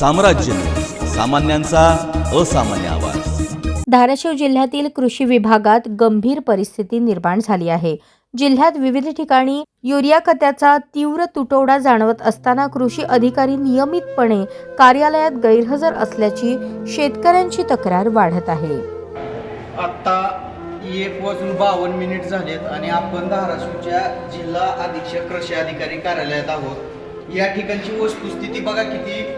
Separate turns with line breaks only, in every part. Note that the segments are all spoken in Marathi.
साम्राज्य सामान्यांचा असामान्य आवाज.
धाराशिव जिल्ह्यातील कृषी विभागात गंभीर परिस्थिती निर्माण झाली आहे. जिल्ह्यात विविध ठिकाणी युरिया खताचा तीव्र तुटवडा जाणवत असताना कृषी अधिकारी नियमितपणे कार्यालयात गैरहजर असल्याची शेतकऱ्यांची तक्रार वाढत आहे.
आत्ता एक वाजून बावन्न मिनिट झालेत आणि आपण धाराशिवच्या जिल्हा अधीक्षक कृषी अधिकारी कार्यालयात आहोत. या ठिकाणची वस्तुस्थिती बघा किती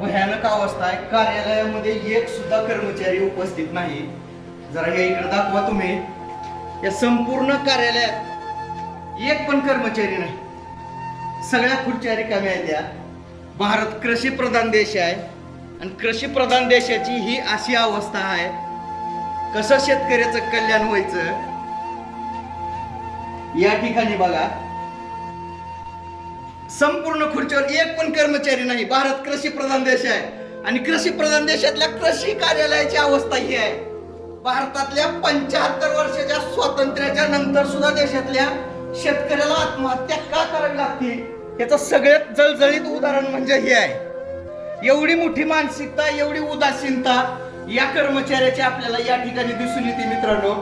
भयानक अवस्था आहे. कार्यालयामध्ये एक सुद्धा कर्मचारी उपस्थित नाही. जरा हे इकडे दाखवा तुम्ही. या संपूर्ण कार्यालयात एक पण कर्मचारी नाही. सगळ्या खुर्च्या रिकाम्या आहेत या. भारत कृषी प्रधान देश आहे. आणि कृषी प्रधान देशाची ही अशी अवस्था आहे. कसं शेतकऱ्याचं कल्याण व्हायचं? या ठिकाणी बघा. संपूर्ण खुर्चीवर एक पण कर्मचारी नाही. भारत कृषी प्रधान देश आहे. आणि कृषी प्रधान देशातल्या कृषी कार्यालयाची अवस्था ही आहे. भारतातल्या पंच्याहत्तर वर्षाच्या स्वातंत्र्याच्या नंतर सुद्धा देशातल्या शेतकऱ्याला आत्महत्या का करावी लागते? याचं सगळ्यात जळजळीत उदाहरण म्हणजे हे आहे. एवढी मोठी मानसिकता एवढी उदासीनता या कर्मचाऱ्याची आपल्याला या ठिकाणी दिसून येते मित्रांनो.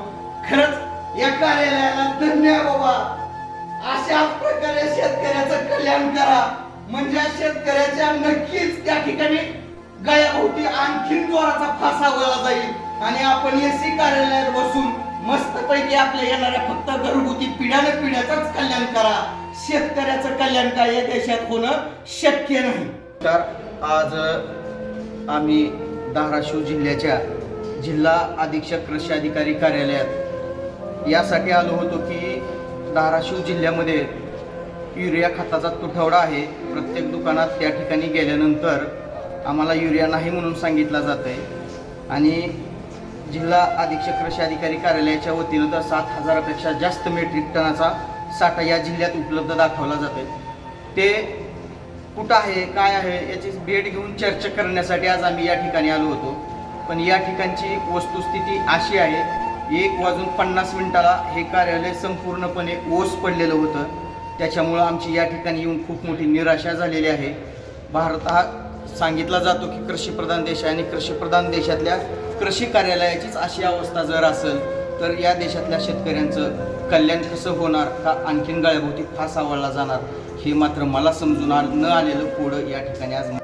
खरंच या कार्यालयाला धन्य बाबा. अशा प्रकारे शेतकऱ्याचं कल्याण करा. म्हणजे शेतकऱ्याच्या नक्कीच त्या ठिकाणी गळ्याभोवती आणखीन जोराचा फासा वळला जाईल. आणि आपण एसी कार्यालयात बसून मस्तपैकी आपल्या येणाऱ्या फक्त घरगुती पिढ्यानं पिढ्याचंच कल्याण करा. शेतकऱ्याचं कल्याण काय या देशात होणं शक्य नाही. तर आज आम्ही धाराशिव जिल्ह्याच्या जिल्हा अधीक्षक कृषी अधिकारी कार्यालयात यासाठी आलो होतो की धाराशिव जिल्ह्यामध्ये युरिया खताचा तुटवडा आहे. प्रत्येक दुकानात त्या ठिकाणी गेल्यानंतर आम्हाला युरिया नाही म्हणून सांगितलं जातं आहे आणि जिल्हा अधीक्षक कृषी अधिकारी कार्यालयाच्या वतीनं तर सात हजारापेक्षा जास्त मेट्रिक टनाचा साठा या जिल्ह्यात उपलब्ध दाखवला जातोय. ते कुठं आहे काय आहे याची भेट घेऊन चर्चा करण्यासाठी आज आम्ही या ठिकाणी आलो होतो. पण या ठिकाणची वस्तुस्थिती अशी आहे एक वाजून पन्नास मिनिटाला हे कार्यालय संपूर्णपणे ओस पडलेलं होतं. त्याच्यामुळं आमची या ठिकाणी येऊन खूप मोठी निराशा झालेली आहे. भारत हा सांगितला जातो की कृषीप्रधान देश आहे आणि कृषीप्रधान देशातल्या कृषी कार्यालयाचीच अशी अवस्था जर असेल तर या देशातल्या शेतकऱ्यांचं कल्याण कसं होणार का आणखीन गळ्याभोवती फास आवडला जाणार हे मात्र मला समजून न आलेलं पुढं या ठिकाणी आज